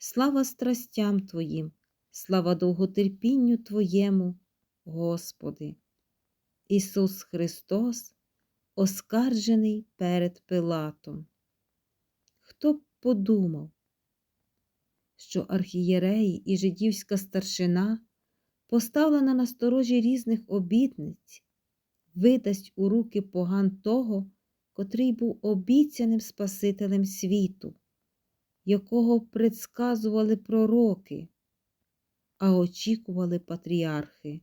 Слава страстям Твоїм, слава довготерпінню Твоєму, Господи. Ісус Христос, оскаржений перед Пилатом. Хто б подумав, що архієреї і жидівська старшина, поставлена на сторожі різних обітниць, видасть у руки поган того, котрий був обіцяним Спасителем світу, якого предсказували пророки, а очікували патріархи.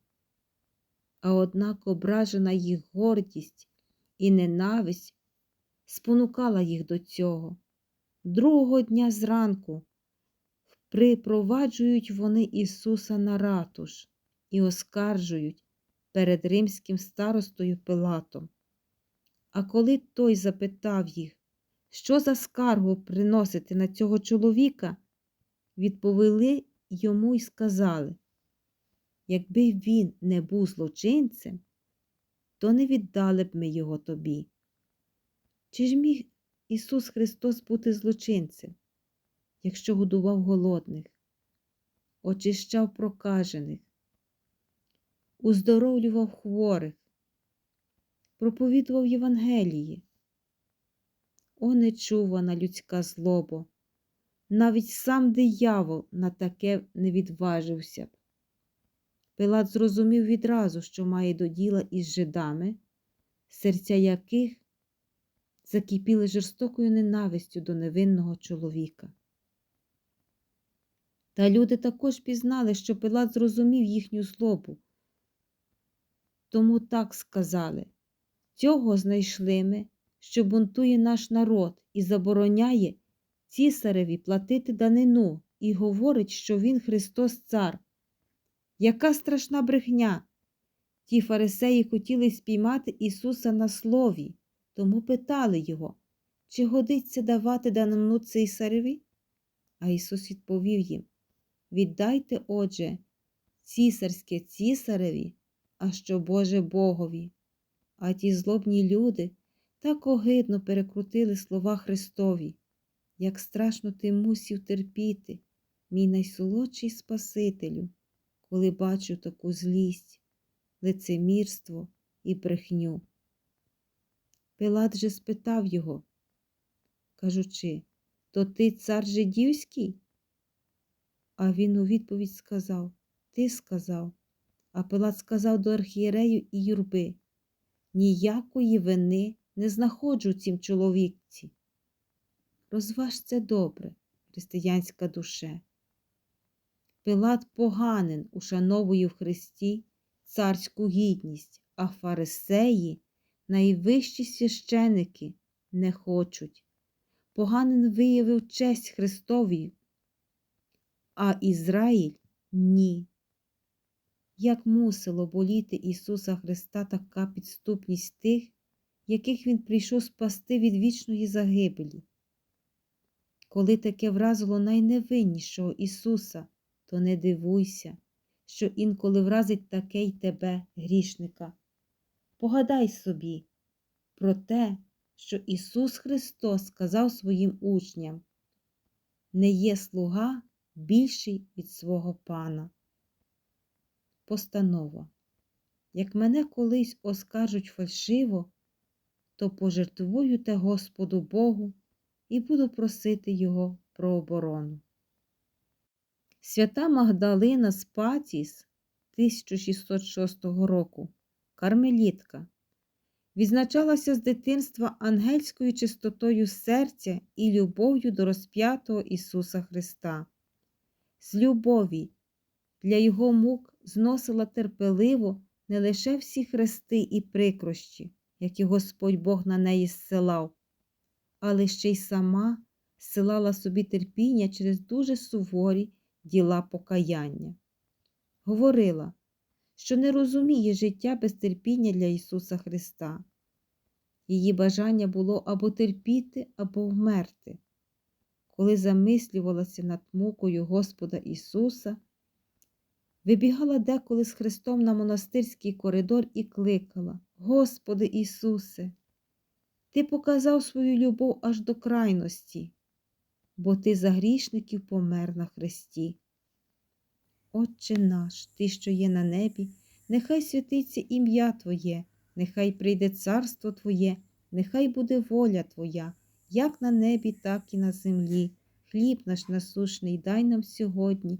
А однак ображена їх гордість і ненависть спонукала їх до цього. Другого дня зранку припроваджують вони Ісуса на ратуш і оскаржують перед римським старостою Пилатом. А коли той запитав їх, що за скаргу приносити на цього чоловіка, відповіли йому й сказали, якби він не був злочинцем, то не віддали б ми його тобі. Чи ж міг Ісус Христос бути злочинцем, якщо годував голодних, очищав прокажених, уздоровлював хворих, проповідував Євангелії? О, нечувана людська злоба! Навіть сам диявол на таке не відважився б. Пилат зрозумів відразу, що має до діла із жидами, серця яких закипіли жорстокою ненавистю до невинного чоловіка. Та люди також пізнали, що Пилат зрозумів їхню злобу. Тому так сказали цього знайшли ми, що бунтує наш народ і забороняє цісареві платити данину і говорить, що він Христос Цар. Яка страшна брехня! Ті фарисеї хотіли спіймати Ісуса на слові, тому питали Його, чи годиться давати данину цисареві? А Ісус відповів їм Віддайте, отже, цісарське цісареві, а що Боже Богові. А ті злобні люди так огидно перекрутили слова Христові, як страшно ти мусів терпіти, мій найсолодший Спасителю, коли бачу таку злість, лицемірство і брехню. Пилат же спитав його, кажучи, то ти цар жидівський? А він у відповідь сказав Ти сказав. А Пилат сказав до архієрею і юрби Ніякої вини не знаходжу цім чоловікці. Розваж це добре, християнська душе. Пилат поганин ушановує в Христі царську гідність, а фарисеї, найвищі священики, не хочуть. Поганин виявив честь Христові, а Ізраїль ні. Як мусило боліти Ісуса Христа така підступність тих, яких Він прийшов спасти від вічної загибелі? Коли таке вразило найневиннішого Ісуса, то не дивуйся, що інколи вразить таке й тебе, грішника. Погадай собі про те, що Ісус Христос сказав своїм учням не є слуга більший від свого пана. Постанова. Як мене колись оскаржуть фальшиво, то пожертвую те Господу Богу і буду просити Його про оборону. Свята Магдалина Спатіс 1606 року, кармелітка, відзначалася з дитинства ангельською чистотою серця і любов'ю до розп'ятого Ісуса Христа. З любові для Його мук зносила терпеливо не лише всі хрести і прикрощі, які Господь Бог на неї зсилав, але ще й сама зсилала собі терпіння через дуже суворі діла покаяння. Говорила, що не розуміє життя без терпіння для Ісуса Христа. Її бажання було або терпіти, або вмерти. Коли замислювалася над мукою Господа Ісуса, вибігала деколи з Христом на монастирський коридор і кликала Господи Ісусе, Ти показав свою любов аж до крайності. бо Ти за грішників помер на хресті. Отче наш, Ти, що є на небі, нехай святиться ім'я Твоє, нехай прийде царство Твоє, нехай буде воля Твоя, як на небі, так і на землі. Хліб наш насушний дай нам сьогодні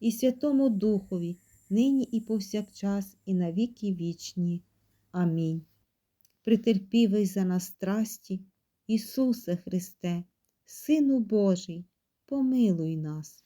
і Святому Духові, нині і повсякчас, і на віки вічні. Амінь. Притерпівий за нас страсті, Ісусе Христе, Сину Божий, помилуй нас.